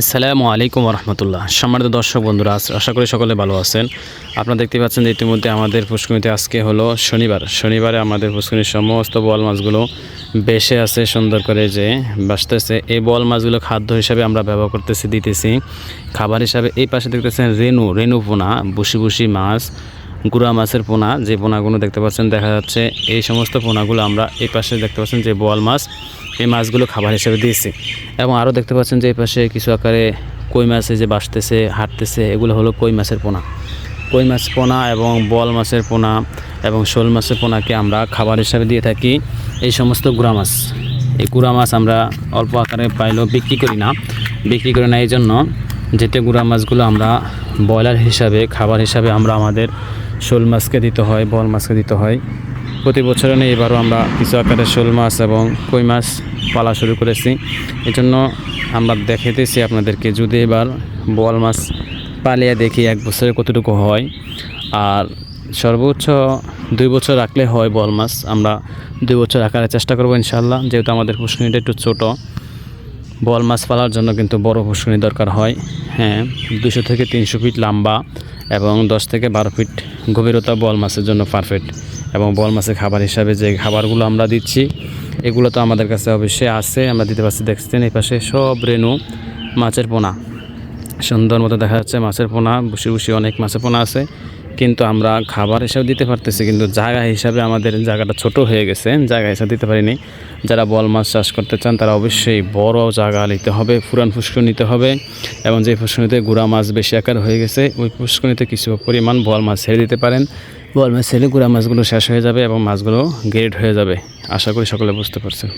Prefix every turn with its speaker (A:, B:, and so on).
A: আসসালামু আলাইকুম রহমতুল্লাহ সম্মানিত দর্শক বন্ধুরা আশা করি সকলে ভালো আছেন। আপনারা দেখতে পাচ্ছেন যে ইতিমধ্যে আমাদের পুষ্করিণীতে আজকে হলো শনিবার। শনিবারে আমাদের পুষ্করিণীর সমস্ত বল মাছগুলো বেশে আছে, সুন্দর করে যে বাসতেছে এই বল মাছগুলো খাদ্য হিসাবে আমরা ব্যবহার করতেছি, দিতেছি। খাবার হিসাবে এই পাশে দেখতেছেন রেনু রেনু পোনা বুসি বুসি মাছ গুড়া মাছের পোনা, যে পোনাগুলো দেখতে পাচ্ছেন, দেখা যাচ্ছে এই সমস্ত পোনাগুলো আমরা এই পাশে দেখতে পাচ্ছেন যে বোয়াল মাছ, এই মাছগুলো খাবার হিসেবে দিয়েছি। এবং আরও দেখতে পাচ্ছেন যে এই পাশে কিছু আকারে কই মাছে যে বাসতেছে হাঁটতেছে, এগুলো হলো কই মাছের পোনা। কই মাছ পোনা এবং বল মাছের পোনা এবং শোল মাছের পোনাকে আমরা খাবার হিসাবে দিয়ে থাকি এই সমস্ত গুড়া মাছ। এই গুড়া মাছ আমরা অল্প আকারে পাইলেও বিক্রি করি না। বিক্রি করি না এই জন্য যেতে গুড়া মাছগুলো আমরা ব্রয়লার হিসাবে, খাবার হিসাবে আমরা আমাদের শোল মাছকে দিতে হয়, বল মাছকে দিতে হয়। প্রতি বছরে নেই, এবারও আমরা কিছু আকারে শোল মাছ এবং কই মাছ পালা শুরু করেছি। এই জন্য আমরা দেখাইতেছি আপনাদেরকে, যদি এবার বল মাছ পালিয়ে দেখি এক বছরে কতটুকু হয়। আর সর্বোচ্চ দুই বছর রাখলে হয় বল মাছ, আমরা দুই বছর রাখার চেষ্টা করব ইনশাল্লাহ যেহেতু আমাদের পুষ্করিণীটা একটু ছোটো। বল মাছ পালার জন্য কিন্তু বড় পুষ্করিণী দরকার হয়। হ্যাঁ দুশো থেকে তিনশো ফিট লম্বা এবং দশ থেকে বারো ফিট গভীরতা বল মাছের জন্য পারফেক্ট এবং বল মাছের খাবার হিসাবে যে খাবারগুলো আমরা দিচ্ছি, এগুলো তো আমাদের কাছে অবশ্যই আছে। আমরা দিতে পারছি, দেখছেন, এই পাশে সব রেনু মাছের পোনা। সুন্দর মতো দেখা যাচ্ছে মাছের পোনা, বসে বসে অনেক মাছের পোনা আছে। কিন্তু আমরা খাবার হিসাবে দিতে পারতেছি, কিন্তু জায়গা হিসাবে আমাদের জায়গাটা ছোট হয়ে গেছে। জায়গা হিসাবে দিতে পারিনি। যারা বল মাছ চাষ করতে চান, তারা অবশ্যই বড় জায়গা নিতে হবে, পুরান পুষ্কর নিতে হবে এবং যে পুষ্করিণীতে গুড়া মাছ বেশি আকার হয়ে গেছে, ওই পুষ্করিণীতে কিছু পরিমাণ বল মাছ ছেড়ে দিতে পারেন। বল মাছ ছেড়ে গুড়া মাছগুলো শেষ হয়ে যাবে এবং মাছগুলো গ্রেড হয়ে যাবে। আশা করি সকলে বুঝতে পারছেন।